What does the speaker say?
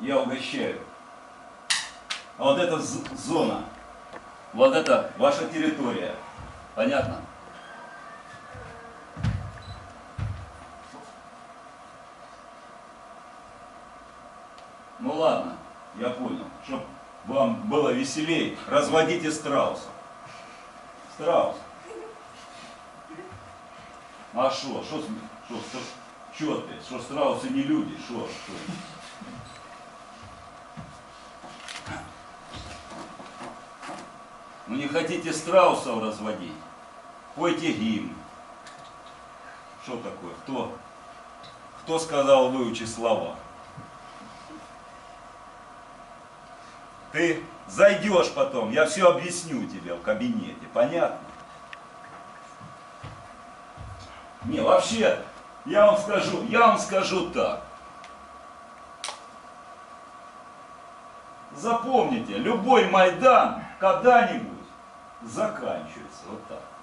я угощаю. А вот эта зона, вот это ваша территория. Понятно? Ну ладно, я понял. Чтоб вам было веселее, разводите страусов. Страус. А что? Что ты? Что страусы не люди? Что? Ну не хотите страусов разводить? Пойте гимн. Что такое? Кто? Кто сказал выучи слова? Ты зайдешь потом, я все объясню тебе в кабинете, понятно? Не, вообще, я вам скажу, я вам скажу так. Запомните, любой Майдан когда-нибудь заканчивается вот так.